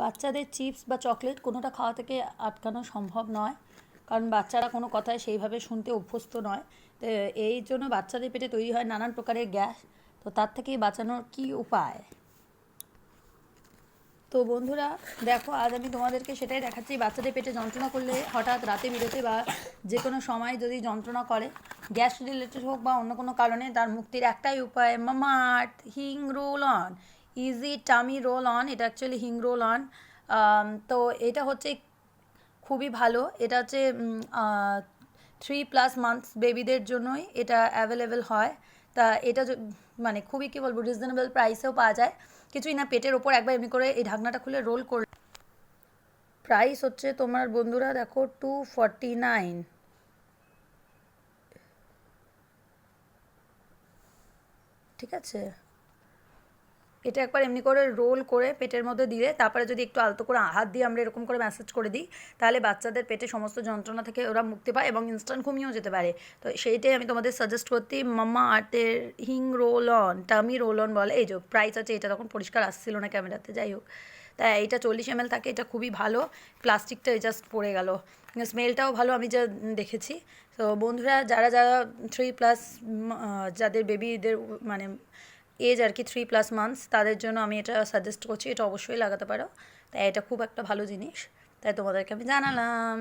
বাচ্চাদের চিপস বা চকলেট কোনোটা খাওয়া থেকে আটকানো সম্ভব নয়। কারণ বাচ্চারা কোনো কথায় সেইভাবে শুনতে অভ্যস্ত নয়। এই জন্য বাচ্চাদের পেটে তৈরি হয় নানান প্রকারের গ্যাস। তো তার থেকে বাঁচানোর কী উপায়? তো বন্ধুরা, দেখো, আজ আমি তোমাদেরকে সেটাই দেখাচ্ছি। বাচ্চাদের পেটে যন্ত্রণা করলে হঠাৎ রাতে বিরতে বা যে কোনো সময় যদি যন্ত্রণা করে, গ্যাস রিলেটেড হোক বা অন্য কোনো কারণে, তার মুক্তির একটাই উপায় Mamaearth hing roll on. Easy tummy roll on এটা অ্যাকচুয়ালি হিং রোল অন তো এটা হচ্ছে খুবই ভালো। এটা হচ্ছে থ্রি প্লাস মান্থস বেবিদের জন্যই এটা অ্যাভেলেবেল হয়। তা এটা মানে খুবই কী বলব রিজনেবল প্রাইসেও পাওয়া যায়। কিছুই না, পেটের ওপর একবার এমনি করে এই ঢাকনাটা খুলে রোল কর প্রাইস হচ্ছে তোমার বন্ধুরা দেখো টু ফর্টি নাইন ঠিক আছে? এটা একবার এমনি করে রোল করে পেটের মধ্যে দিলে তারপরে যদি একটু আলতো করে হাত দিয়ে আমরা এরকম করে ম্যাসেজ করে দিই, তাহলে বাচ্চাদের পেটে সমস্ত যন্ত্রণা থেকে ওরা মুক্তি পায় এবং ইনস্ট্যান্ট ঘুমিয়েও যেতে পারে। তো সেইটাই আমি তোমাদের সাজেস্ট করতে মাম্মা আর্টের hing roll on tummy roll on বলে, এই যে প্রাইস আছে এটা তখন পরিষ্কার আসছিল না ক্যামেরাতে, যাই হোক। তাই এইটা চল্লিশ এম থাকে, এটা খুবই ভালো প্লাস্টিকটা জাস্ট পড়ে গেল। স্মেলটাও ভালো, আমি যা দেখেছি। তো বন্ধুরা, যারা যারা থ্রি প্লাস যাদের বেবিদের মানে এজ আর কি থ্রি প্লাস মান্থস তাদের জন্য আমি এটা সাজেস্ট করছি, এটা অবশ্যই লাগাতে পারো। তাই এটা খুব একটা ভালো জিনিস। তাই তোমাদেরকে আমি জানালাম।